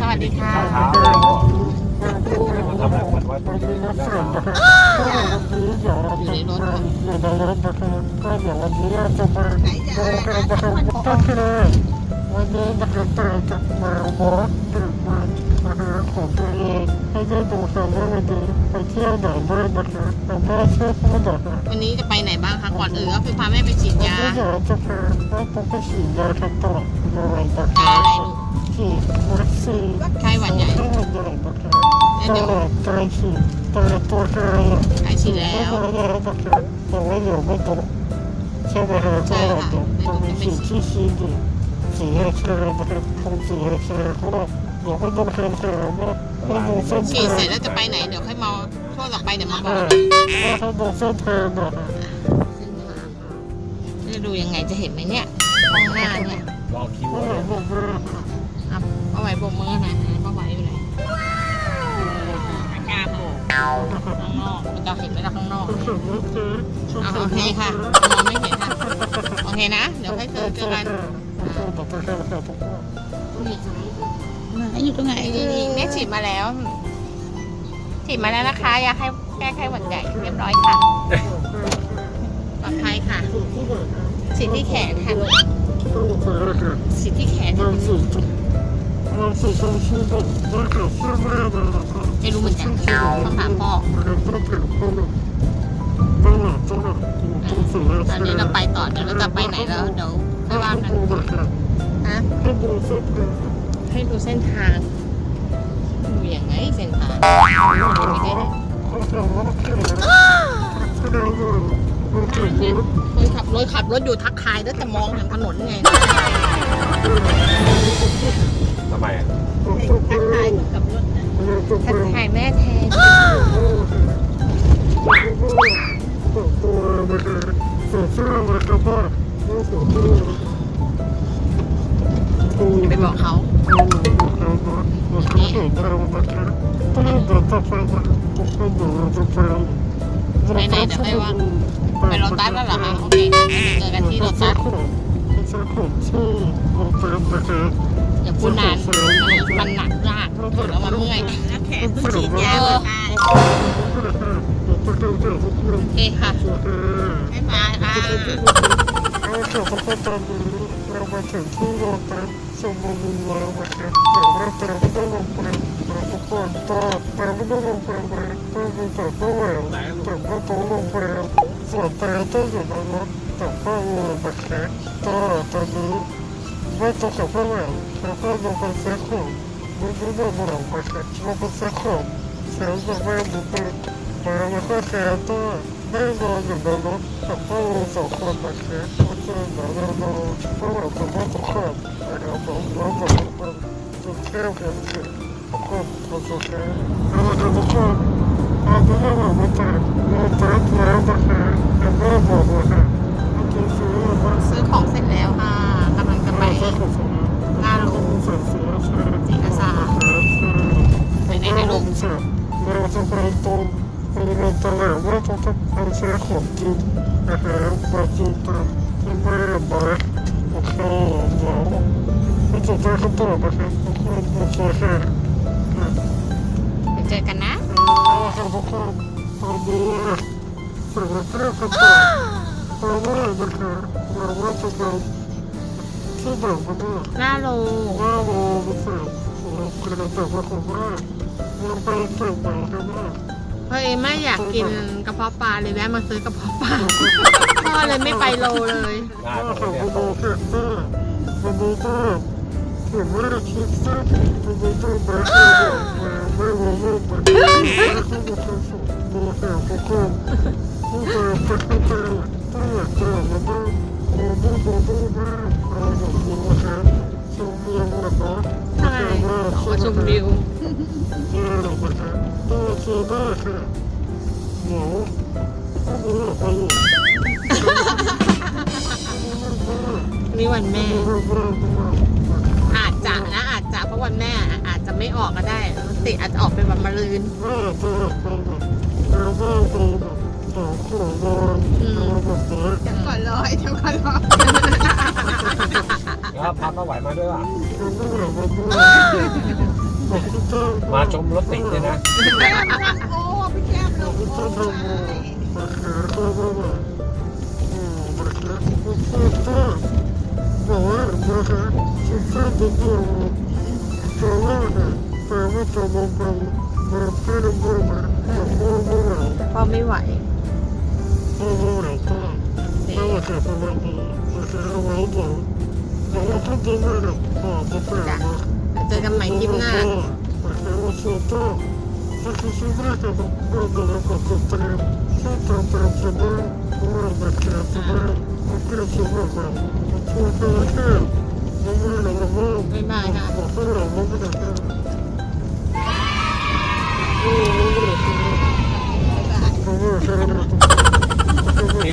สวัสดีค่ะเช้าทำอะไรวันวันอยู่ในรถค่ะ วันนี้นะครับเราจะมาบอกถึงวันอาหารข องตัวเองให้ได้ดูกันว่าวันนี้ไปเที่ยวไหนบ้างนะครับแต่ว่าเชื่อผู้หน่อยวันนี้จะไปไหนบ้างคะ ก่อนอื่นก็คือพาแม่ไปฉีดยา ก็อยากจะพาว่าผมไปฉีดยาทำต่ออะไรนะคยารับอะไรลูกฉีดวัคซีนไข้หวัดใหญ่ไข้หวัดใหญ่นะครับตลอดการฉีดตลอดตัวไข้หายฉีดแล้วก็แล้วนะครับแต่ว่าเดี๋ยวไม่ตกใช่ไหมฮะก็เดี๋ยวจะมีสิ่งที่ฉีดอยู่สีแดงนะครับคงสีแดงเพราะว่า เดี๋ยวให้ดูเพิ่มเติมว่าให้ดูเส้นฉีดเสร็จแล้วจะไปไหนเดี๋ยวค่อยมาช่วงต่อไปเดี๋ยวมาบเออกอให้ดูเส้นเพิ่มนะฮะจะดูยังไงจะเห็นไหมเนี่ยข้างหน้าเนี่ยรอคิวก็เลอยยากบอกว่าอะป้าไหวโบกมือหน่อยป้าไหวอยู่ไหนกล้าโบกข้างนอกมันจะเห็นไหมล่ะข้างนอกก็คือว่าเจออะโอเคค่ะมองไม่เห็นค่ะ โอเคนะ เดี๋ยวค่อยเจอเจอกันบอกไปแค่แค่ทุก คนอยู่ตรงไหนนี่แม่ฉีดมาแล้ว ฉีดมาแล้วนะคะยาให้แก้ไข้หวัดใหญ่เรียบร้อยค่ะปลอดภัยค่ะฉีดที่แขนค่ะก็โอเคเลยค่ะฉีดที่แขนเราสูตรเราสูตรต้องชื่อแบบว่าเกิดขึ้นแม่เลยนะครับไม่รู้เหมือนกันต้องถามพ่อมันก็ถึงคนต้องหลับต้องหลับต้องสูตรตอนนี้เราไปต่อเดี๋ยวเราจะไปไหนแล้วเดี๋ยวค่อยว่ากันดูแบบฮะ ให้ดูเส้นทางดูเส้นทางดูยังไงเส้นทางด้เลยเขาจะว่าแค่ไหนแสดงว่ามันถึงรถคนขับรถขับรถอยู่ทักทายแล้วแต่มองทางถนนไงทำไมอะทักทายเหมือนกับรถทักทายแม่แทนตัวมันเสือเสื้อมันก็บ้าเสือเสื้ออย่า ไปไหนเดี๋ยวค่ว่าไปโรตัสแล้วเหรอคะโอเคเจอกันที่โรตัสอย่าพูดนานมันหนักมากพูดแล้วมันเมื่อยแล้วแขนต้องฉีดยาเลยโอเคค่ะบ๊ายบายค่ะ เรามาถึ ซื้อของเสียงจแล้วค่ก็ได้นอนอยู่ในรถกับพ่อสองคนมาแค่ก็เจอหนังเรานอนเพราะว่าผมว่าจะขับแล้วผมว่าจะมันจะแค่กันเองก็ทำล้วแล้วก็ทุกคนอาจะไม่บอกว่าแต่เราแป๊บแล้วนะคะแต่แม่บอกว่าค่ะเมื่อกี้ซื้อว่าซื้อของเสร็จแล้วค่ะกำลังจะไปไปซื้อของานลงเสร็จแล้วใช่จิตอาสาไปไหนนะลูกเราจะไปต รงไปในตลาดว่าจะต้องเอาซื้อของกินอาหารมากินตามที่แม่บอกโอเคเดี๋ยวไม่จะได้คำตอบนะครับทุกคนโอเคค่ะไปเจอกันนะเอาทุกคนตอนนี้สำหรับเรื่องคำตอบเราว่านะคะเราว่าจะไปที่ไหนกันเนี่ยหน้าโลว่าเราไปเสิร์ฟเรากำลังแต่ว่าผมว่าเราไปเสิร์ฟไหนกัน เนี่ยเฮ้ยแม่อยากกินกระเพาะปลาเลยแวะมาซื้อกระเพาะปลาพ่อเลยไม่ไปโลเลยหน้าถ้าตรงเขาเนี่ยไป ชมวิวนะคะใช่ขอชมวิวเจอรอนะคะเจอเจอบ้ค่ะเวอนี่วันแม่ อาจจะนะอาจจะเพราะวันแม่อาจจะไม่ออกก็ได้ติอาจจะออกเป็นวันมะรืนก่อนลอยเดี๋ก่อนลอย พาป้าไหวมาด้วยว่ะผมก็หลับมาด้วยผมก็จะมาชมรถติดเลยนะโอ้พี่แก้มผมก็จะทำมาเขียนก็ว่าอืมมาเขียนก็พูดก็บอกว่ามาเขียนสุดท้ายจะดูจะเล่าเนี่ยแต่ว่าจะมาเป็นมาเป็นมาเป็นมาเป็นมาพ่อไม่ไหวเป็นมาก็ไม่ว่าจะเป็นอะไรมาเขียนเอาไว้ก่อนแต่ว่าถ้าจะไม่ได้ก็ จะเป็นมาเจอกันใหม่คลิปหน้า บ๊ายบายค่ะ Thank you.